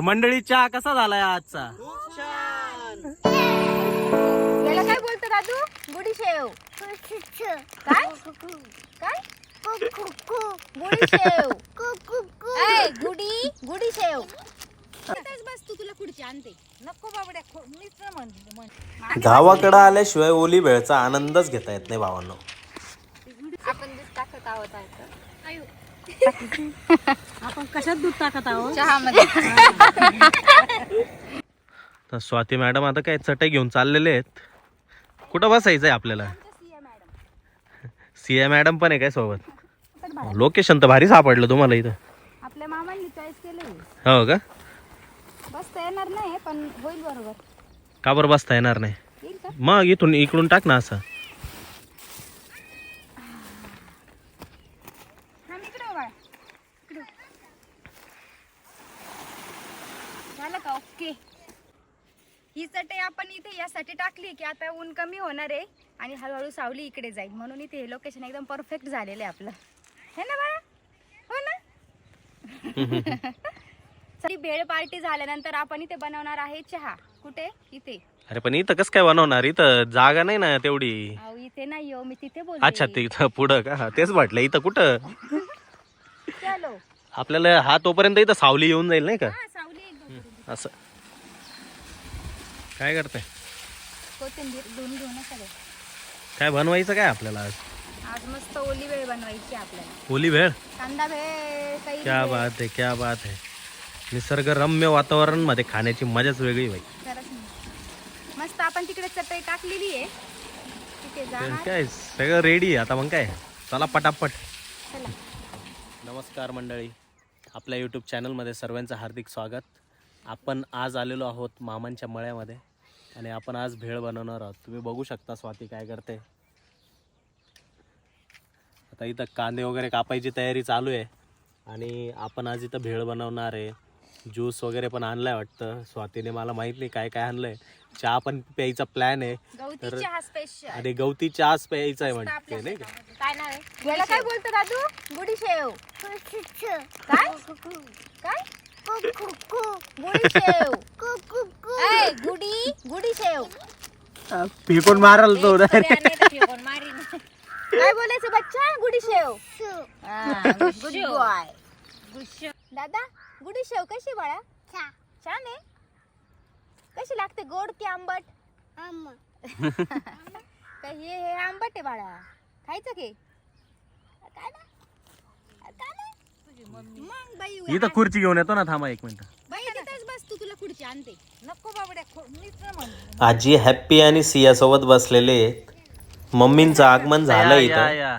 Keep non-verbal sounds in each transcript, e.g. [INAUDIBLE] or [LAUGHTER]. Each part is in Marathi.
मंडळी चहा कसा झालाय आजचा? याला काय बोलतो दादू? गुडी शेव. काय? काय? गुडी शेव. ऐ, गुडी गुडी शेव. इथेच बस तू तुला खुर्ची आणते. नको बाबड्या खो- मीच ना म्हण म्हण. गावाकडं आल्याशिवाय ओली भेळचा आनंदच घेता येत नाही भावांनो. आपण दूध टाकत आहोत. आपण कशात दूध टाकत आहोत? चहामध्ये. तर स्वाती मॅडम आता काय चटई घेऊन चाललेले आहेत. कुठं बसायचंय आपल्याला? सीए मॅडम पण आहे काय सोबत? लोकेशन तर भारी सापडलं तुम्हाला इथं. आपल्या मामांनी चॉईस केले हो का? बसता येणार नाही पण होईल बरोबर. का बरं बसता येणार नाही? मग इथून इकडून टाक ना असं. इकडे हो बाळा. इकडे. झालं का? ओके. ही चटई आपण इथे यासाठी टाकली की आता ऊन कमी होणार आहे आणि हळूहळू सावली इकडे जाईल. म्हणून इथे हे लोकेशन एकदम परफेक्ट झालेलं आहे आपलं. है ना बाळा? हो ना? [LAUGHS] चली भेळ पार्टी झाल्यानंतर आपण इथे बनवणार आहे चहा. कुठे? इथे. अरे पण इथं कसं काय बनवणार? इथं जागा नाही ना तेवढी. अहो इथे नाही हो मी तिथे बोलते अच्छा तिथं पुढं का? तेच म्हटलं इथं कुठं? आपल्याला हा तोपर्यंत इथं सावली येऊन जाईल नाही का? हा सावली एकदम असं. काय करताय? कोथिंबीर दोन घेऊ ना सगळे. काय बनवायचं काय आपल्याला आज? आज मस्त ओली वेळ बनवायची आपल्याला. ओली भेळ? कांदा भेळ काही क्या बात आहे क्या बात आहे. निसर्गरम्य वातावरणमध्ये खाण्याची मजाच वेगळी बाई. मस्त आपण तिकडे चटई टाकलेली आहे. तिथे तर जाणार. काय सगळं रेडी आहे. आता मग काय? चला पटापट. चला. नमस्कार मंडळी. आपल्या यूट्यूब चॅनलमध्ये सर्वांचं हार्दिक स्वागत. आपण आज आलेलो आहोत मामांच्या मळ्यामध्ये आणि आपण आज भेळ बनवणार आहोत. तुम्ही बघू शकता स्वाती काय करते. आता इथं कांदे वगैरे कापायची तयारी चालू आहे आणि आपण आज इथं भेळ बनवणार आहे. ज्यूस वगैरे पण आणलाय वाटतं. स्वातीने मला माहीत नाही काय काय आणलंय. चहा पण प्यायचा प्लॅन आहे. तर- चहा स्पेशल आणि गवती चहाच प्यायचा आहे म्हणते नाही का? काय नाव आहे? याला काय बोलतो दादू? गुडी शेव. काय? काय? गुडी शेव. ऐ, गुडी गुडी शेव. फेकून माराल तो काय बोलायचं बच्चा? गुडी शेव. Good boy. दादा? गुडी शेव कशी बाळा? छान. आहे? कशी लागते गोड की आंबट? काय [LAUGHS] हे हे आंबट आहे बाळा. खायचं की? काय ना? काय ना? मग बाई इथं खुर्ची घेऊन येतो ना थांबा एक मिनिट. बाई तिथेच बस तू तुला खुर्ची आणते. नको बाबड्या खो- मीच ना म्हण आजी हॅप्पी आणि सिया सोबत बसलेले आहेत. मम्मींचं [LAUGHS] आगमन झालं इथं.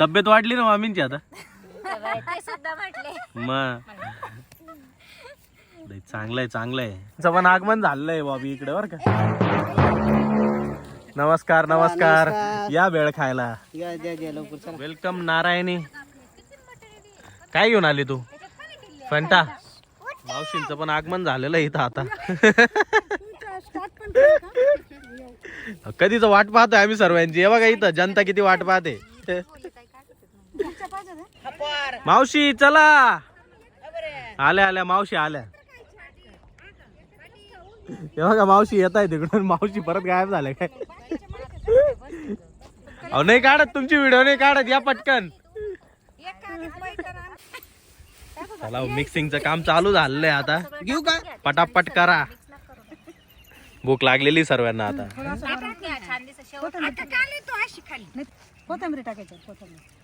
तब्येत वाढली ना मामींची आता? ते सुद्धा म्हटले मग लय चांगलंय चांगलंय पण आगमन झालंय बॉबी इकडे बर का? नमस्कार नमस्कार. या वेळ खायला. वेलकम नारायणी. काय घेऊन आली तू? फंटा मावशींचं पण आगमन झालेलं आहे इथं आता. कधीच वाट पाहतोय आम्ही सर्वांची. हे बघा इथं जनता किती वाट पाहते. मावशी चला. आल्या आल्या मावशी आल्या. हे बघा मावशी येत आहे तिकडून. मावशी परत गायब झाल्या काय? अहो नाही काढत तुमची व्हिडिओ नाही काढत. या पटकन. चला मिक्सिंगचं काम चालू आहे आता. घेऊ का? पटापट करा. भूक लागलेली सर्वांना आता. कोथंबीर टाकायचं कोथंबीर.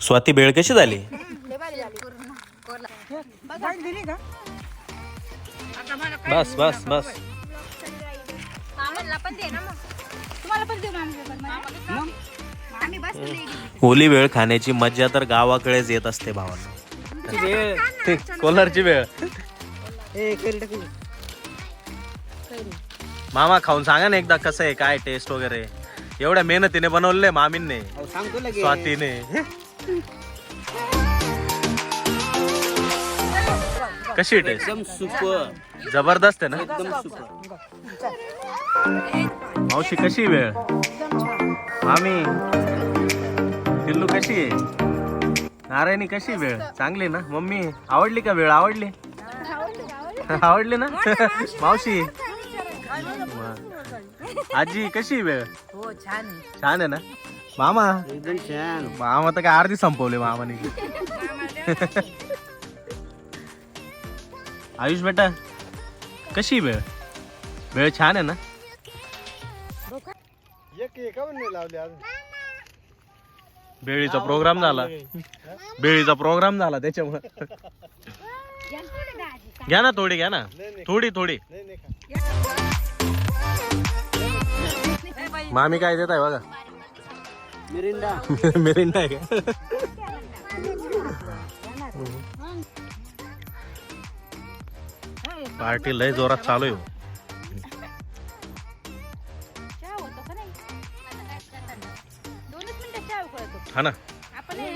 स्वाती बेळ कशी झाली? जाईल दिली का बस बस बस. मामाला पण दे ना मग. तुम्हाला पण देऊ मामा आम्ही बस ओली वेळ खाण्याची मजा तर गावाकडेच येत असते भावांना. कोलारची वेळ. मामा खाऊन सांगा ना एकदा कसं आहे काय टेस्ट वगैरे. एवढ्या मेहनतीने बनवले मामींने. स्वातीने. कशी टेस्ट एकदम सुपर. जबरदस्त आहे ना? एकदम सुपर. मावशी कशी वेळ? मामी पिल्लू कशी आहे? नारायणी कशी वेळ? चांगली ना? मम्मी आवडली का वेळ? आवडली? आवडली ना? मावशी आजी कशी वेळ? छान आहे छान आहे ना? मामा? एकदम छान मामा तर काय अर्धी संपवले मामाने. आयुष बेटा कशी वेळ? वेळ छान आहे ना? बेळीचा प्रोग्राम झाला. बेळीचा प्रोग्राम झाला त्याच्यामुळे. घ्या ना थोडी घ्या ना. थोडी थोडी. मामी काय देत आहे बघा? मिरिंडा. [LAUGHS] मिरिंडा आहे का? पार्टी लय जोरात चालू आहे हो. हा ना. आपण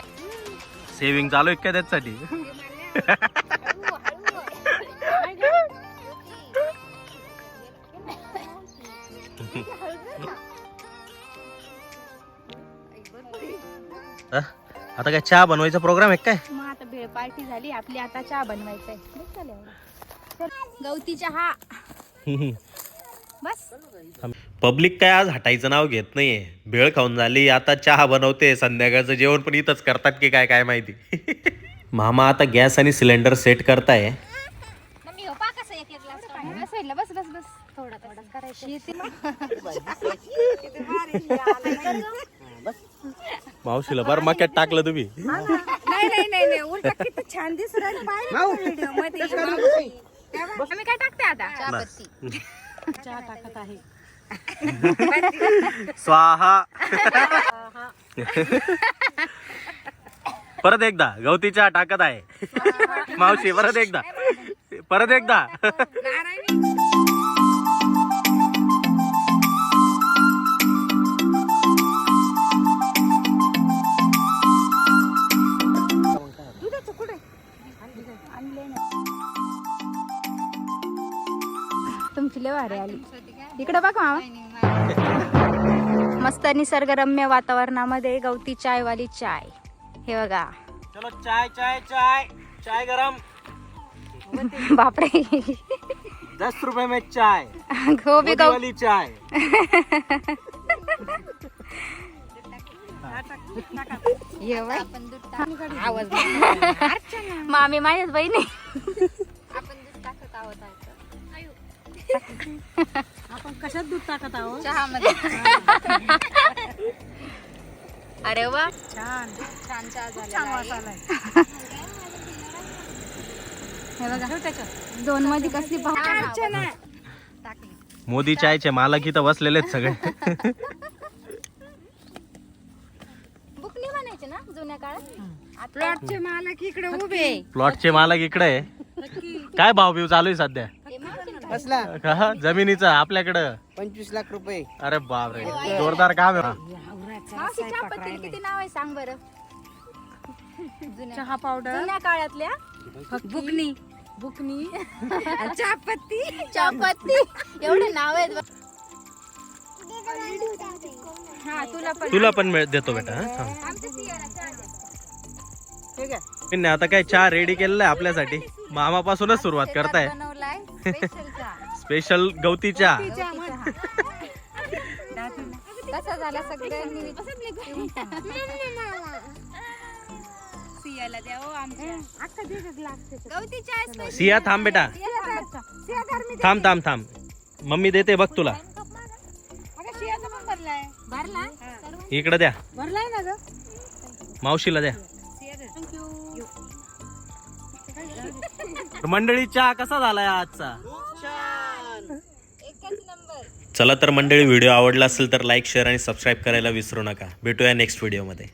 सेविंग चालू आहे का त्याच्यासाठी. हा? [LAUGHS] आता काय चहा बनवायचा प्रोग्राम आहे काय? मग आता भेळ पार्टी झाली. आपली आता चहा बनवायचा आहे गवती चहा. बस. पब्लिक काय आज हटायचं नाव घेत नाहीये. भेळ खाऊन झाली आता चहा बनवते संध्याकाळचं जेवण पण इथंच करतात की काय काय माहिती. [LAUGHS] मामा आता गॅस आणि सिलेंडर सेट करताय. मम्मी हो पा कसं एक एक ग्लास पाणी बस व्हायला बस बस बस. थोडा थोडा करायचं. येते मावशीला बरं मक्यात टाकलं तुम्ही. नाही नाही नाही नाही उलट किती छान दिसू राहिलं व्हिडिओमध्ये. आम्ही काय टाकते आता? चहा टाकत आहे. स्वाहा. [LAUGHS] परत एकदा गवती चहा टाकत आहे. मावशी परत एकदा. परत एकदा. तुमची लय भारी आली. इकडे बघ मामा. मस्त निसर्गरम्य वातावरणामध्ये गवती चायवाली चाय. हे बघा. चलो चाय चाय चाय. चाय गरम. बापरे. दस रुपए में चाय. हो बी गव वाली चाय. मामी माझ्याच बहिणी. आपण कशात दूध टाकत आहोत? अरे वा. छान. छान चहा छान वास आलाय. हे बघा. ठेव त्याच्यात. दोन मध्ये कसली पाहू मोदी चायचे मालक इथं बसलेले आहेत सगळे बुकनी बनायचे ना जुन्या काळात? प्लॉटचे मालक इकडे उभे. प्लॉटचे मालक इकडे आहे. काय भाव बिव चालू आहे सध्या? कसला? जमिनीचा आपल्याकडं? पंचवीस लाख रुपये. अरे बापरे जोरदार काम आहे. मावशी चहापत्तीला किती नाव आहे सांग बरं? जुन्या चहा पावडर. जुन्या काळातल्या? बुकनी. बुकनी. [LAUGHS] चहापत्ती. चहापत्ती. एवढे नाव आहेत बघ. हा तुला पण. तुला पण मिळ- देतो बेटा हा? थांब. चहा. ठीक आहे आता काय चहा रेडी केलेला आहे आपल्यासाठी? मामापासूनच सुरुवात करताय. बनवलाय. स्पेशल चहा स्पेशल गवती चहा कसा झाला सगळ्यांनी? सियाला द्या हो आमच्या. गवती चहा special. सिया थांब बेटा. सिया धर मी थांब थांब थांब. मम्मी देते बघ तुला. अगं सियाचा पण भरलाय. भरला? इकडे द्या. भरलाय ना ग? मावशीला द्या. तर मंडळी चहा कसा झालाय आजचा? चला तर मंडळी व्हिडिओ आवडला असेल तर लाईक शेअर आणि सबस्क्राईब करायला विसरू नका. भेटूया नेक्स्ट व्हिडिओमध्ये